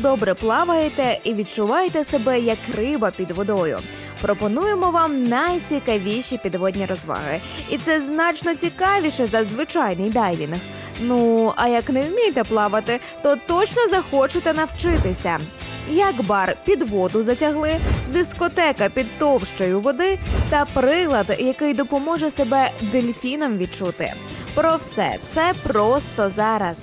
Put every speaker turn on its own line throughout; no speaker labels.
добре плаваєте і відчуваєте себе як риба під водою. Пропонуємо вам найцікавіші підводні розваги, і це значно цікавіше за звичайний дайвінг. Ну а як не вмієте плавати, то точно захочете навчитися. Як бар під воду затягли, дискотека під товщею води та прилад, який допоможе себе дельфінам відчути. Про все це просто зараз.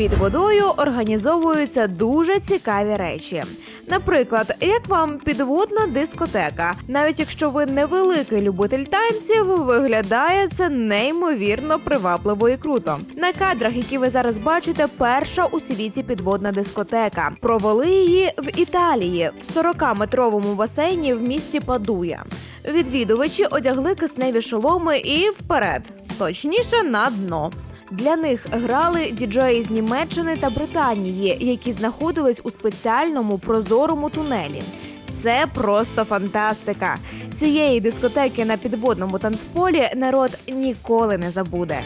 Під водою організовуються дуже цікаві речі. Наприклад, як вам підводна дискотека. Навіть якщо ви невеликий любитель танців, виглядає це неймовірно привабливо і круто. На кадрах, які ви зараз бачите, перша у світі підводна дискотека. Провели її в Італії в 40-метровому басейні в місті Падуя. Відвідувачі одягли кисневі шоломи і вперед, точніше на дно. Для них грали діджеї з Німеччини та Британії, які знаходились у спеціальному прозорому тунелі. Це просто фантастика. Цієї дискотеки на підводному танцполі народ ніколи не забуде.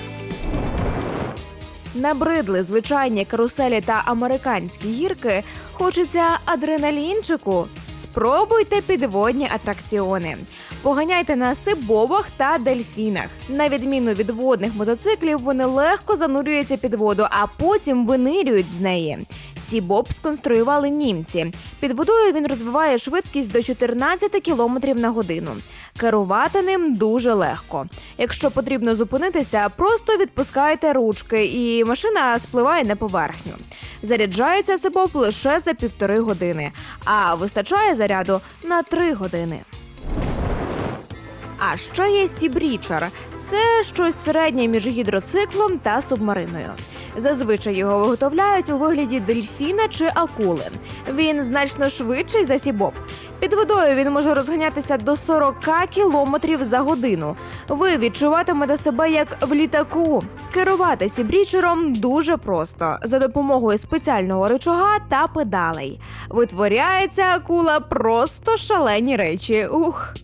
Набридли звичайні каруселі та американські гірки. Хочеться адреналінчику. Спробуйте підводні атракціони. Поганяйте на сибобах та дельфінах. На відміну від водних мотоциклів, вони легко занурюються під воду, а потім винирюють з неї. Сібоб сконструювали німці. Під водою він розвиває швидкість до 14 км на годину. Керувати ним дуже легко. Якщо потрібно зупинитися, просто відпускайте ручки, і машина спливає на поверхню. Заряджається сибоб лише за півтори години, а вистачає заряду на три години. А ще є Сібрічер. Це щось середнє між гідроциклом та субмариною. Зазвичай його виготовляють у вигляді дельфіна чи акули. Він значно швидший за сібоб. Під водою він може розганятися до 40 кілометрів за годину. Ви відчуватимете себе як в літаку. Керувати сібрічером дуже просто за допомогою спеціального рычага та педалей. Витворяється акула просто шалені речі. Ух.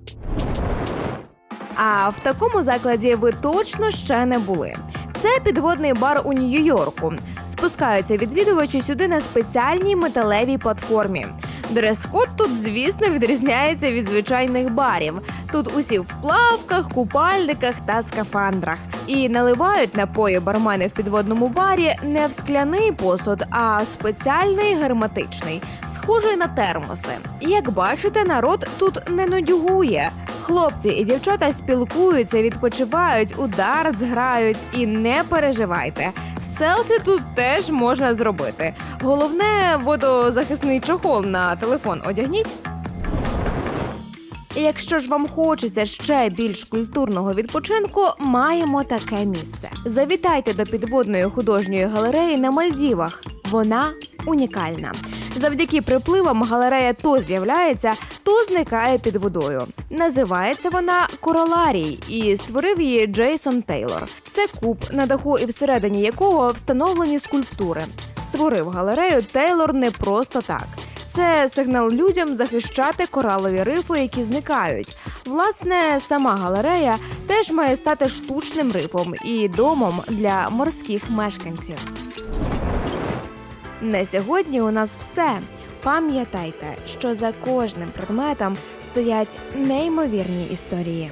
А в такому закладі ви точно ще не були. Це підводний бар у Нью-Йорку. Спускаються відвідувачі сюди на спеціальній металевій платформі. Дрес-код тут, звісно, відрізняється від звичайних барів. Тут усі в плавках, купальниках та скафандрах. І наливають напої бармени в підводному барі не в скляний посуд, а спеціальний герметичний, схожий на термоси. Як бачите, народ тут не нудьгує. Хлопці і дівчата спілкуються, відпочивають, у дартс грають і не переживайте. Селфі тут теж можна зробити. Головне водозахисний чохол на телефон одягніть. Якщо ж вам хочеться ще більш культурного відпочинку, маємо таке місце. Завітайте до підводної художньої галереї на Мальдівах. Вона унікальна. Завдяки припливам галерея то з'являється, то зникає під водою. Називається вона Короларій і створив її Джейсон Тейлор. Це куб, на даху і всередині якого встановлені скульптури. Створив галерею Тейлор не просто так. Це сигнал людям захищати коралові рифи, які зникають. Власне, сама галерея теж має стати штучним рифом і домом для морських мешканців. На сьогодні у нас все. Пам'ятайте, що за кожним предметом стоять неймовірні історії.